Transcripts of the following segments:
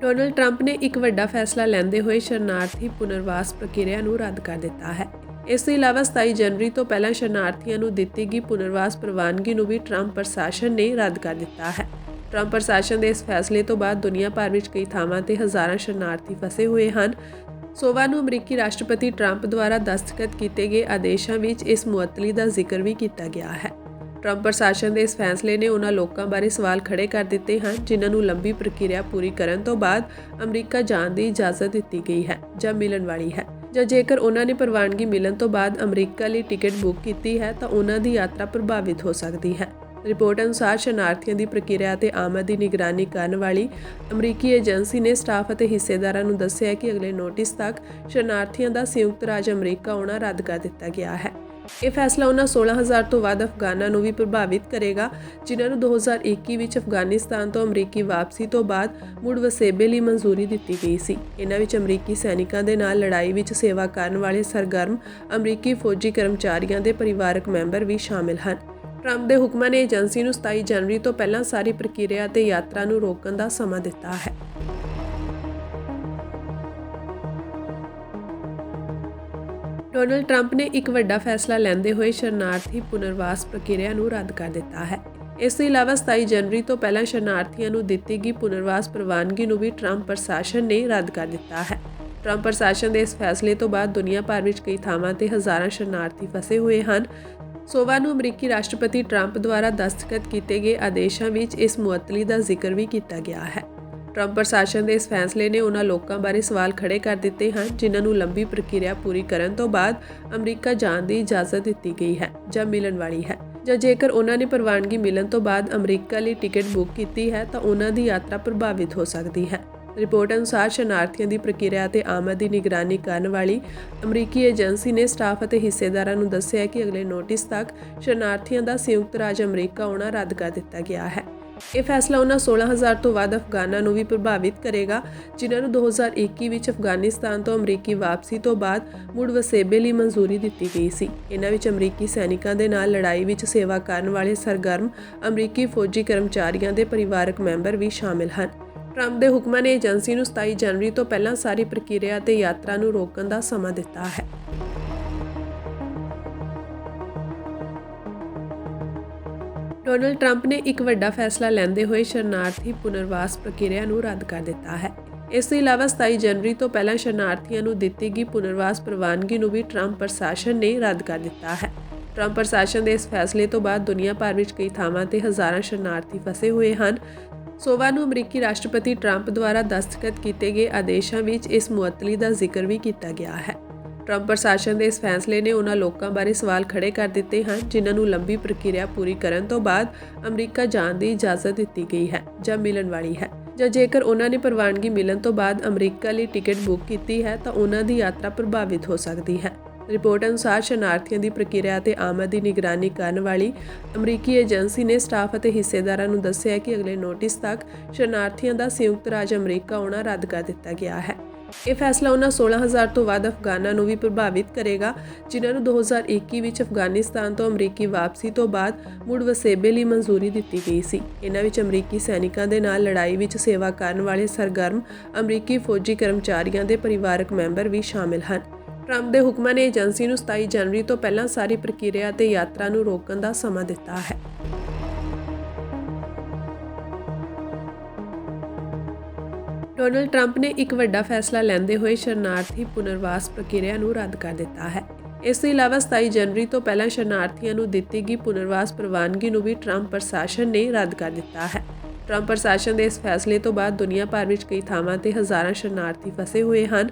Donald Trump ਨੇ ਇੱਕ ਵੱਡਾ ਫੈਸਲਾ ਲੈਂਦੇ ਹੋਏ ਸ਼ਰਨਾਰਥੀ ਪੁਨਰਵਾਸ ਪ੍ਰਕਿਰਿਆ ਨੂੰ ਰੱਦ ਕਰ ਦਿੱਤਾ ਹੈ। ਇਸ ਤੋਂ ਇਲਾਵਾ 27 ਜਨਵਰੀ ਤੋਂ ਪਹਿਲਾਂ ਸ਼ਰਨਾਰਥੀਆਂ ਨੂੰ ਦਿੱਤੀ ਗਈ ਪੁਨਰਵਾਸ ਪ੍ਰਵਾਨਗੀ ਨੂੰ ਵੀ ਟਰੰਪ ਪ੍ਰਸ਼ਾਸਨ ਨੇ ਰੱਦ ਕਰ ਦਿੱਤਾ ਹੈ। ਟਰੰਪ ਪ੍ਰਸ਼ਾਸਨ ਦੇ ਇਸ ਫੈਸਲੇ ਤੋਂ ਬਾਅਦ ਦੁਨੀਆ ਭਰ ਵਿੱਚ ਕਈ ਥਾਵਾਂ ਤੇ ਹਜ਼ਾਰਾਂ ਸ਼ਰਨਾਰਥੀ ਫਸੇ ਹੋਏ ਹਨ। ਸੋਮਵਾਰ ਨੂੰ ਅਮਰੀਕੀ ਰਾਸ਼ਟਰਪਤੀ ਟਰੰਪ ਦੁਆਰਾ ਦਸਤਖਤ ਕੀਤੇ ਗਏ ਆਦੇਸ਼ਾਂ ਵਿੱਚ ਇਸ ਮੁਅੱਤਲੀ ਦਾ ਜ਼ਿਕਰ ਵੀ ਕੀਤਾ ਗਿਆ ਹੈ। ਟਰੰਪ ਪ੍ਰਸ਼ਾਸਨ ਦੇ ਇਸ ਫੈਸਲੇ ਨੇ ਉਹਨਾਂ ਲੋਕਾਂ ਬਾਰੇ ਸਵਾਲ ਖੜੇ ਕਰ ਦਿੱਤੇ ਹਨ, ਜਿਨ੍ਹਾਂ ਨੂੰ ਲੰਬੀ ਪ੍ਰਕਿਰਿਆ ਪੂਰੀ ਕਰਨ ਤੋਂ ਬਾਅਦ ਅਮਰੀਕਾ ਜਾਣ ਦੀ ਇਜਾਜ਼ਤ ਦਿੱਤੀ ਗਈ ਹੈ ਜਾਂ ਮਿਲਣ ਵਾਲੀ ਹੈ। ਜਾਂ ਜੇਕਰ ਉਹਨਾਂ ਨੇ ਪ੍ਰਵਾਨਗੀ ਮਿਲਣ ਤੋਂ ਬਾਅਦ ਅਮਰੀਕਾ ਲਈ ਟਿਕਟ ਬੁੱਕ ਕੀਤੀ ਹੈ, ਤਾਂ ਉਹਨਾਂ ਦੀ ਯਾਤਰਾ ਪ੍ਰਭਾਵਿਤ ਹੋ ਸਕਦੀ ਹੈ। ਰਿਪੋਰਟ ਅਨੁਸਾਰ ਸ਼ਰਨਾਰਥੀਆਂ ਦੀ ਪ੍ਰਕਿਰਿਆ ਤੇ ਆਮਦ ਦੀ ਨਿਗਰਾਨੀ ਕਰਨ ਵਾਲੀ ਅਮਰੀਕੀ ਏਜੰਸੀ ਨੇ ਸਟਾਫ ਅਤੇ ਹਿੱਸੇਦਾਰਾਂ ਨੂੰ ਦੱਸਿਆ ਕਿ ਅਗਲੇ ਨੋਟਿਸ ਤੱਕ ਸ਼ਰਨਾਰਥੀਆਂ ਦਾ ਸੰਯੁਕਤ ਰਾਜ ਅਮਰੀਕਾ ਆਉਣਾ ਰੱਦ ਕਰ ਦਿੱਤਾ ਗਿਆ ਹੈ। ਇਹ ਫੈਸਲਾ ਉਹਨਾਂ 16000 ਤੋਂ ਵੱਧ ਅਫਗਾਨਾਂ ਨੂੰ ਵੀ ਪ੍ਰਭਾਵਿਤ ਕਰੇਗਾ, ਜਿਨ੍ਹਾਂ ਨੂੰ 2021 ਵਿੱਚ ਅਫਗਾਨਿਸਤਾਨ ਤੋਂ ਅਮਰੀਕੀ ਵਾਪਸੀ ਤੋਂ ਬਾਅਦ ਮੁੜ ਵਸੇਬੇ ਲਈ ਮਨਜ਼ੂਰੀ ਦਿੱਤੀ ਗਈ ਸੀ। ਇਹਨਾਂ ਵਿੱਚ ਅਮਰੀਕੀ ਸੈਨਿਕਾਂ ਦੇ ਨਾਲ ਲੜਾਈ ਵਿੱਚ ਸੇਵਾ ਕਰਨ ਵਾਲੇ ਸਰਗਰਮ ਅਮਰੀਕੀ ਫੌਜੀ ਕਰਮਚਾਰੀਆਂ ਦੇ ਪਰਿਵਾਰਕ ਮੈਂਬਰ ਵੀ ਸ਼ਾਮਿਲ ਹਨ। ਟਰੰਪ ਦੇ ਹੁਕਮਾਂ ਨੇ ਏਜੰਸੀ ਨੂੰ 27 ਜਨਵਰੀ ਤੋਂ ਪਹਿਲਾਂ ਸਾਰੀ ਪ੍ਰਕਿਰਿਆ ਤੇ ਯਾਤਰਾ ਨੂੰ ਰੋਕਣ ਦਾ ਸਮਾਂ ਦਿੱਤਾ ਹੈ। ਡੋਨਲਡ ਟਰੰਪ ਨੇ ਇੱਕ ਵੱਡਾ ਫੈਸਲਾ ਲੈਂਦੇ ਹੋਏ ਸ਼ਰਨਾਰਥੀ ਪੁਨਰਵਾਸ ਪ੍ਰਕਿਰਿਆ ਨੂੰ ਰੱਦ ਕਰ ਦਿੱਤਾ ਹੈ। ਇਸ ਤੋਂ ਇਲਾਵਾ 27 ਜਨਵਰੀ ਤੋਂ ਪਹਿਲਾਂ ਸ਼ਰਨਾਰਥੀਆਂ ਨੂੰ ਦਿੱਤੀ ਗਈ ਪੁਨਰਵਾਸ ਪ੍ਰਵਾਨਗੀ ਨੂੰ ਵੀ ਟਰੰਪ ਪ੍ਰਸ਼ਾਸਨ ਨੇ ਰੱਦ ਕਰ ਦਿੱਤਾ ਹੈ। ਟਰੰਪ ਪ੍ਰਸ਼ਾਸਨ ਦੇ ਇਸ ਫੈਸਲੇ ਤੋਂ ਬਾਅਦ ਦੁਨੀਆ ਭਰ ਵਿੱਚ ਕਈ ਥਾਵਾਂ ਤੇ ਹਜ਼ਾਰਾਂ ਸ਼ਰਨਾਰਥੀ ਫਸੇ ਹੋਏ ਹਨ। ਸੋਮਵਾਰ ਨੂੰ ਅਮਰੀਕੀ ਰਾਸ਼ਟਰਪਤੀ ਟਰੰਪ ਦੁਆਰਾ ਦਸਤਖਤ ਕੀਤੇ ਗਏ ਆਦੇਸ਼ਾਂ ਵਿੱਚ ਇਸ ਮੁਅੱਤਲੀ ਦਾ ਜ਼ਿਕਰ ਵੀ ਕੀਤਾ ਗਿਆ ਹੈ। ਟਰੰਪ ਪ੍ਰਸ਼ਾਸਨ ਦੇ ਇਸ ਫੈਸਲੇ ਨੇ ਉਹਨਾਂ ਲੋਕਾਂ ਬਾਰੇ ਸਵਾਲ ਖੜੇ ਕਰ ਦਿੱਤੇ ਹਨ, ਜਿਨ੍ਹਾਂ ਨੂੰ ਲੰਬੀ ਪ੍ਰਕਿਰਿਆ ਪੂਰੀ ਕਰਨ ਤੋਂ ਬਾਅਦ ਅਮਰੀਕਾ ਜਾਣ ਦੀ ਇਜਾਜ਼ਤ ਦਿੱਤੀ ਗਈ ਹੈ ਜਾਂ ਮਿਲਣ ਵਾਲੀ ਹੈ। ਜਾਂ ਜੇਕਰ ਉਹਨਾਂ ਨੇ ਪ੍ਰਵਾਨਗੀ ਮਿਲਣ ਤੋਂ ਬਾਅਦ ਅਮਰੀਕਾ ਲਈ ਟਿਕਟ ਬੁੱਕ ਕੀਤੀ ਹੈ, ਤਾਂ ਉਹਨਾਂ ਦੀ ਯਾਤਰਾ ਪ੍ਰਭਾਵਿਤ ਹੋ ਸਕਦੀ ਹੈ। ਰਿਪੋਰਟ ਅਨੁਸਾਰ ਸ਼ਰਨਾਰਥੀਆਂ ਦੀ ਪ੍ਰਕਿਰਿਆ ਤੇ ਆਮਦ ਦੀ ਨਿਗਰਾਨੀ ਕਰਨ ਵਾਲੀ ਅਮਰੀਕੀ ਏਜੰਸੀ ਨੇ ਸਟਾਫ ਅਤੇ ਹਿੱਸੇਦਾਰਾਂ ਨੂੰ ਦੱਸਿਆ ਕਿ ਅਗਲੇ ਨੋਟਿਸ ਤੱਕ ਸ਼ਰਨਾਰਥੀਆਂ ਦਾ ਸੰਯੁਕਤ ਰਾਜ ਅਮਰੀਕਾ ਆਉਣਾ ਰੱਦ ਕਰ ਦਿੱਤਾ ਗਿਆ ਹੈ। ਇਹ ਫੈਸਲਾ ਉਹਨਾਂ 16000 ਤੋਂ ਵੱਧ ਅਫਗਾਨਾਂ ਨੂੰ ਵੀ ਪ੍ਰਭਾਵਿਤ ਕਰੇਗਾ, ਜਿਨ੍ਹਾਂ ਨੂੰ 2021 ਵਿੱਚ ਅਫਗਾਨਿਸਤਾਨ ਤੋਂ ਅਮਰੀਕੀ ਵਾਪਸੀ ਤੋਂ ਬਾਅਦ ਮੁੜ ਵਸੇਬੇ ਲਈ ਮਨਜ਼ੂਰੀ ਦਿੱਤੀ ਗਈ ਸੀ। ਇਹਨਾਂ ਵਿੱਚ ਅਮਰੀਕੀ ਸੈਨਿਕਾਂ ਦੇ ਨਾਲ ਲੜਾਈ ਵਿੱਚ ਸੇਵਾ ਕਰਨ ਵਾਲੇ ਸਰਗਰਮ ਅਮਰੀਕੀ ਫੌਜੀ ਕਰਮਚਾਰੀਆਂ ਦੇ ਪਰਿਵਾਰਕ ਮੈਂਬਰ ਵੀ ਸ਼ਾਮਿਲ ਹਨ। ਟਰੰਪ ਦੇ ਹੁਕਮਾਂ ਨੇ ਏਜੰਸੀ ਨੂੰ 27 ਜਨਵਰੀ ਤੋਂ ਪਹਿਲਾਂ ਸਾਰੀ ਪ੍ਰਕਿਰਿਆ ਤੇ ਯਾਤਰਾ ਨੂੰ ਰੋਕਣ ਦਾ ਸਮਾਂ ਦਿੱਤਾ ਹੈ। ਡੋਨਲਡ ਟਰੰਪ ਨੇ ਇੱਕ ਵੱਡਾ ਫੈਸਲਾ ਲੈਂਦੇ ਹੋਏ ਸ਼ਰਨਾਰਥੀ ਪੁਨਰਵਾਸ ਪ੍ਰਕਿਰਿਆ ਨੂੰ ਰੱਦ ਕਰ ਦਿੱਤਾ ਹੈ। ਇਸ ਤੋਂ ਇਲਾਵਾ 27 ਜਨਵਰੀ ਤੋਂ ਪਹਿਲਾਂ ਸ਼ਰਨਾਰਥੀਆਂ ਨੂੰ ਦਿੱਤੀ ਗਈ ਪੁਨਰਵਾਸ ਪ੍ਰਵਾਨਗੀ ਨੂੰ ਵੀ ਟਰੰਪ ਪ੍ਰਸ਼ਾਸਨ ਨੇ ਰੱਦ ਕਰ ਦਿੱਤਾ ਹੈ। ਟਰੰਪ ਪ੍ਰਸ਼ਾਸਨ ਦੇ ਇਸ ਫੈਸਲੇ ਤੋਂ ਬਾਅਦ ਦੁਨੀਆ ਭਰ ਵਿੱਚ ਕਈ ਥਾਵਾਂ ਤੇ ਹਜ਼ਾਰਾਂ ਸ਼ਰਨਾਰਥੀ ਫਸੇ ਹੋਏ ਹਨ। ਸੋਵਾ ਨੂੰ ਅਮਰੀਕੀ ਰਾਸ਼ਟਰਪਤੀ ਟਰੰਪ ਦੁਆਰਾ ਦਸਤਖਤ ਕੀਤੇ ਗਏ ਆਦੇਸ਼ਾਂ ਵਿੱਚ ਇਸ ਮੁਅੱਤਲੀ ਦਾ ਜ਼ਿਕਰ ਵੀ ਕੀਤਾ ਗਿਆ ਹੈ। ਟਰੰਪ ਪ੍ਰਸ਼ਾਸਨ ਦੇ ਇਸ ਫੈਸਲੇ ਨੇ ਉਹਨਾਂ ਲੋਕਾਂ ਬਾਰੇ ਸਵਾਲ ਖੜੇ ਕਰ ਦਿੱਤੇ ਹਨ, ਜਿਨ੍ਹਾਂ ਨੂੰ ਲੰਬੀ ਪ੍ਰਕਿਰਿਆ ਪੂਰੀ ਕਰਨ ਤੋਂ ਬਾਅਦ ਅਮਰੀਕਾ ਜਾਣ ਦੀ ਇਜਾਜ਼ਤ ਦਿੱਤੀ ਗਈ ਹੈ ਜਾਂ ਮਿਲਣ ਵਾਲੀ ਹੈ। ਜਾਂ ਜੇਕਰ ਉਹਨਾਂ ਨੇ ਪ੍ਰਵਾਨਗੀ ਮਿਲਣ ਤੋਂ ਬਾਅਦ ਅਮਰੀਕਾ ਲਈ ਟਿਕਟ ਬੁੱਕ ਕੀਤੀ ਹੈ, ਤਾਂ ਉਹਨਾਂ ਦੀ ਯਾਤਰਾ ਪ੍ਰਭਾਵਿਤ ਹੋ ਸਕਦੀ ਹੈ। ਰਿਪੋਰਟ ਅਨੁਸਾਰ ਸ਼ਰਨਾਰਥੀਆਂ ਦੀ ਪ੍ਰਕਿਰਿਆ ਤੇ ਆਮਦ ਦੀ ਨਿਗਰਾਨੀ ਕਰਨ ਵਾਲੀ ਅਮਰੀਕੀ ਏਜੰਸੀ ਨੇ ਸਟਾਫ ਅਤੇ ਹਿੱਸੇਦਾਰਾਂ ਨੂੰ ਦੱਸਿਆ ਕਿ ਅਗਲੇ ਨੋਟਿਸ ਤੱਕ ਸ਼ਰਨਾਰਥੀਆਂ ਦਾ ਸੰਯੁਕਤ ਰਾਜ ਅਮਰੀਕਾ ਆਉਣਾ ਰੱਦ ਕਰ ਦਿੱਤਾ ਗਿਆ ਹੈ। ਇਹ ਫੈਸਲਾ ਉਹਨਾਂ 16000 ਤੋਂ ਵੱਧ ਅਫਗਾਨਾਂ ਨੂੰ ਵੀ ਪ੍ਰਭਾਵਿਤ ਕਰੇਗਾ, ਜਿਨ੍ਹਾਂ ਨੂੰ 2021 ਵਿੱਚ ਅਫਗਾਨਿਸਤਾਨ ਤੋਂ ਅਮਰੀਕੀ ਵਾਪਸੀ ਤੋਂ ਬਾਅਦ ਮੁੜ ਵਸੇਬੇ ਲਈ ਮਨਜ਼ੂਰੀ ਦਿੱਤੀ ਗਈ ਸੀ। ਇਹਨਾਂ ਵਿੱਚ ਅਮਰੀਕੀ ਸੈਨਿਕਾਂ ਦੇ ਨਾਲ ਲੜਾਈ ਵਿੱਚ ਸੇਵਾ ਕਰਨ ਵਾਲੇ ਸਰਗਰਮ ਅਮਰੀਕੀ ਫੌਜੀ ਕਰਮਚਾਰੀਆਂ ਦੇ ਪਰਿਵਾਰਕ ਮੈਂਬਰ ਵੀ ਸ਼ਾਮਿਲ ਹਨ। ਟਰੰਪ ਦੇ ਹੁਕਮਾਂ ਨੇ ਏਜੰਸੀ ਨੂੰ 27 ਜਨਵਰੀ ਤੋਂ ਪਹਿਲਾਂ ਸਾਰੀ ਪ੍ਰਕਿਰਿਆ ਤੇ ਯਾਤਰਾ ਨੂੰ ਰੋਕਣ ਦਾ ਸਮਾਂ ਦਿੱਤਾ ਹੈ। ਡੋਨਲਡ ਟਰੰਪ ਨੇ ਇੱਕ ਵੱਡਾ ਫੈਸਲਾ ਲੈਂਦੇ ਹੋਏ ਸ਼ਰਨਾਰਥੀ ਪੁਨਰਵਾਸ ਪ੍ਰਕਿਰਿਆ ਨੂੰ ਰੱਦ ਕਰ ਦਿੱਤਾ ਹੈ। ਇਸ ਤੋਂ ਇਲਾਵਾ 27 ਜਨਵਰੀ ਤੋਂ ਪਹਿਲਾਂ ਸ਼ਰਨਾਰਥੀਆਂ ਨੂੰ ਦਿੱਤੀ ਗਈ ਪੁਨਰਵਾਸ ਪ੍ਰਵਾਨਗੀ ਨੂੰ ਵੀ ਟਰੰਪ ਪ੍ਰਸ਼ਾਸਨ ਨੇ ਰੱਦ ਕਰ ਦਿੱਤਾ ਹੈ। ਟਰੰਪ ਪ੍ਰਸ਼ਾਸਨ ਦੇ ਇਸ ਫੈਸਲੇ ਤੋਂ ਬਾਅਦ ਦੁਨੀਆ ਭਰ ਵਿੱਚ ਕਈ ਥਾਵਾਂ ਤੇ ਹਜ਼ਾਰਾਂ ਸ਼ਰਨਾਰਥੀ ਫਸੇ ਹੋਏ ਹਨ।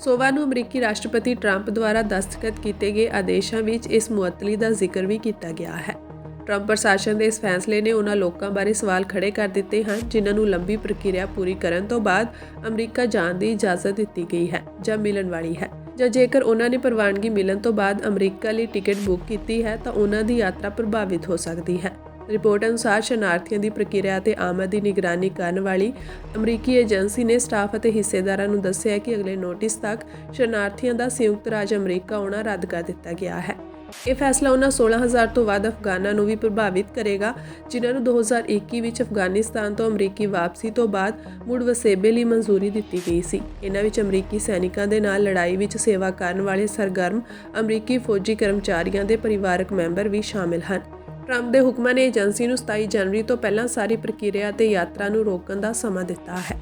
ਸੋਵਾ ਨੂੰ ਅਮਰੀਕੀ ਰਾਸ਼ਟਰਪਤੀ ਟਰੰਪ ਦੁਆਰਾ ਦਸਤਖਤ ਕੀਤੇ ਗਏ ਆਦੇਸ਼ਾਂ ਵਿੱਚ ਇਸ ਮੁਅੱਤਲੀ ਦਾ ਜ਼ਿਕਰ ਵੀ ਕੀਤਾ ਗਿਆ ਹੈ। ਟਰੰਪ ਪ੍ਰਸ਼ਾਸਨ ਦੇ ਇਸ ਫੈਸਲੇ ਨੇ ਉਹਨਾਂ ਲੋਕਾਂ ਬਾਰੇ ਸਵਾਲ ਖੜੇ ਕਰ ਦਿੱਤੇ ਹਨ, ਜਿਨ੍ਹਾਂ ਨੂੰ ਲੰਬੀ ਪ੍ਰਕਿਰਿਆ ਪੂਰੀ ਕਰਨ ਤੋਂ ਬਾਅਦ ਅਮਰੀਕਾ ਜਾਣ ਦੀ ਇਜਾਜ਼ਤ ਦਿੱਤੀ ਗਈ ਹੈ ਜਾਂ ਮਿਲਣ ਵਾਲੀ ਹੈ। ਜਾਂ ਜੇਕਰ ਉਹਨਾਂ ਨੇ ਪ੍ਰਵਾਨਗੀ ਮਿਲਣ ਤੋਂ ਬਾਅਦ ਅਮਰੀਕਾ ਲਈ ਟਿਕਟ ਬੁੱਕ ਕੀਤੀ ਹੈ, ਤਾਂ ਉਹਨਾਂ ਦੀ ਯਾਤਰਾ ਪ੍ਰਭਾਵਿਤ ਹੋ ਸਕਦੀ ਹੈ। ਰਿਪੋਰਟ ਅਨੁਸਾਰ ਸ਼ਰਨਾਰਥੀਆਂ ਦੀ ਪ੍ਰਕਿਰਿਆ ਤੇ ਆਮਦ ਦੀ ਨਿਗਰਾਨੀ ਕਰਨ ਵਾਲੀ ਅਮਰੀਕੀ ਏਜੰਸੀ ਨੇ ਸਟਾਫ ਅਤੇ ਹਿੱਸੇਦਾਰਾਂ ਨੂੰ ਦੱਸਿਆ ਕਿ ਅਗਲੇ ਨੋਟਿਸ ਤੱਕ ਸ਼ਰਨਾਰਥੀਆਂ ਦਾ ਸੰਯੁਕਤ ਰਾਜ ਅਮਰੀਕਾ ਆਉਣਾ ਰੱਦ ਕਰ ਦਿੱਤਾ ਗਿਆ ਹੈ। ਇਹ ਫੈਸਲਾ ਉਹਨਾਂ 16000 ਤੋਂ ਵੱਧ ਅਫਗਾਨਾਂ ਨੂੰ ਵੀ ਪ੍ਰਭਾਵਿਤ ਕਰੇਗਾ, ਜਿਨ੍ਹਾਂ ਨੂੰ 2021 ਵਿੱਚ ਅਫਗਾਨਿਸਤਾਨ ਤੋਂ ਅਮਰੀਕੀ ਵਾਪਸੀ ਤੋਂ ਬਾਅਦ ਮੁੜ ਵਸੇਬੇ ਲਈ ਮਨਜ਼ੂਰੀ ਦਿੱਤੀ ਗਈ ਸੀ। ਇਹਨਾਂ ਵਿੱਚ ਅਮਰੀਕੀ ਸੈਨਿਕਾਂ ਦੇ ਨਾਲ ਲੜਾਈ ਵਿੱਚ ਸੇਵਾ ਕਰਨ ਵਾਲੇ ਸਰਗਰਮ ਅਮਰੀਕੀ ਫੌਜੀ ਕਰਮਚਾਰੀਆਂ ਦੇ ਪਰਿਵਾਰਕ ਮੈਂਬਰ ਵੀ ਸ਼ਾਮਿਲ ਹਨ। ਟਰੰਪ ਦੇ ਹੁਕਮਾਂ ਨੇ ਏਜੰਸੀ ਨੂੰ 27 ਜਨਵਰੀ ਤੋਂ ਪਹਿਲਾਂ ਸਾਰੀ ਪ੍ਰਕਿਰਿਆ ਅਤੇ ਯਾਤਰਾ ਨੂੰ ਰੋਕਣ ਦਾ ਸਮਾਂ ਦਿੱਤਾ ਹੈ।